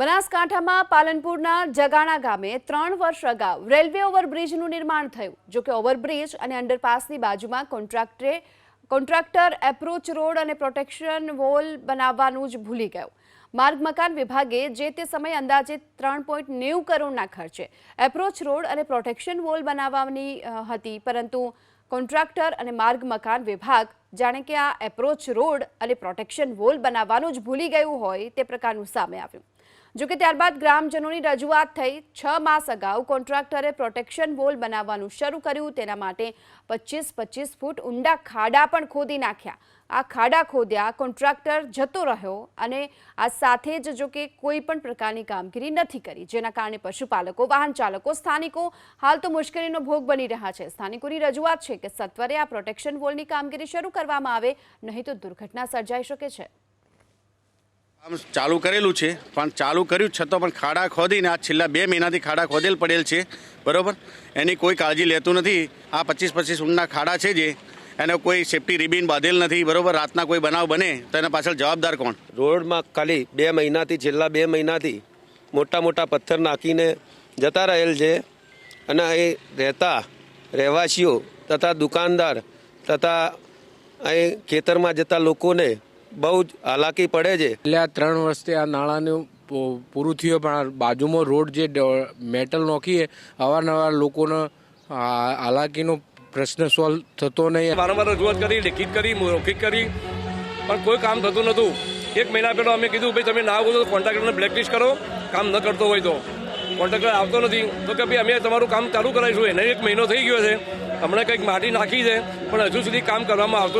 બનાસકાંઠામાં પાલનપુરના જગાણા ગામે ત્રણ વર્ષ અગાઉ રેલવે ઓવરબ્રિજનું નિર્માણ થયું. જોકે ઓવરબ્રિજ અને અંડરપાસની બાજુમાં કોન્ટ્રાક્ટરે કોન્ટ્રાક્ટર એપ્રોચ રોડ અને પ્રોટેક્શન વોલ બનાવવાનું જ ભૂલી ગયો. માર્ગ મકાન વિભાગે જે તે સમયે અંદાજે ત્રણ પોઈન્ટ નેવું કરોડના ખર્ચે એપ્રોચ રોડ અને પ્રોટેક્શન વોલ બનાવવાની હતી. પરંતુ કોન્ટ્રાક્ટર અને માર્ગ મકાન વિભાગ જાણે કે આ એપ્રોચ રોડ અને પ્રોટેક્શન વોલ બનાવવાનું જ ભૂલી ગયું હોય તે પ્રકારનું સામે આવ્યું. જોકે ત્યારબાદ ગ્રામજનોની રજૂઆત થઈ, છ માસ અગાઉ કોન્ટ્રાક્ટરે પ્રોટેક્શન વોલ બનાવવાનું શરૂ કર્યું. તેના માટે પચીસ પચીસ ફૂટ ઊંડા ખાડા પણ ખોદી નાખ્યા. આ ખાડા ખોદ્યા કોન્ટ્રાક્ટર જતો રહ્યો અને આ સાથે જ જો કે કોઈ પણ પ્રકારની કામગીરી નથી કરી, જેના કારણે પશુપાલકો, વાહન ચાલકો, સ્થાનિકો હાલ તો મુશ્કેલીનો ભોગ બની રહ્યા છે. સ્થાનિકોની રજૂઆત છે કે સત્વરે આ પ્રોટેક્શન વોલની કામગીરી શરૂ કરવામાં આવે, નહીં તો દુર્ઘટના સર્જાઈ શકે છે. કામ ચાલુ કરેલું છે, પણ ચાલુ કર્યું છતાં પણ ખાડા ખોદીને આ છેલ્લા બે મહિનાથી ખાડા ખોદેલ પડેલ છે, બરાબર? એની કોઈ કાળજી લેતું નથી. આ પચીસ પચીસ ઊંડના ખાડા છે જે, એને કોઈ સેફટી રિબિન બાંધેલ નથી, બરાબર? રાતના કોઈ બનાવ બને તો એના પાછળ જવાબદાર કોણ? રોડમાં ખાલી બે મહિનાથી, છેલ્લા બે મહિનાથી મોટા મોટા પથ્થર નાખીને જતા રહેલ છે અને અહીં રહેતા રહેવાસીઓ તથા દુકાનદાર તથા અહીં ખેતરમાં જતા લોકોને બહુ જ હાલાકી પડે છે. એટલે આ ત્રણ વર્ષથી આ નાણાંનું પૂ- પૂરું થયું પણ આ બાજુમાં રોડ જે મેટલ નોખીએ અવારનવાર લોકોનો હાલાકીનો પ્રશ્ન સોલ્વ થતો નહીં. વારંવાર રજૂઆત કરી લેખિત કરી મૌખિક કરી પણ કોઈ કામ થતું નહોતું. એક મહિના પહેલાં અમે કીધું ભાઈ તમે ના આવો તો કોન્ટ્રાક્ટરને બ્લેકલિસ્ટ કરો કામ ન કરતો હોય તો. કોન્ટ્રાક્ટર આવતો નથી. તો કે ભાઈ અમે તમારું કામ ચાલુ કરાવીશું. એને એક મહિનો થઈ ગયો છે. હમણાં કંઈક માટી નાખી છે પણ હજુ સુધી કામ કરવામાં આવતું નથી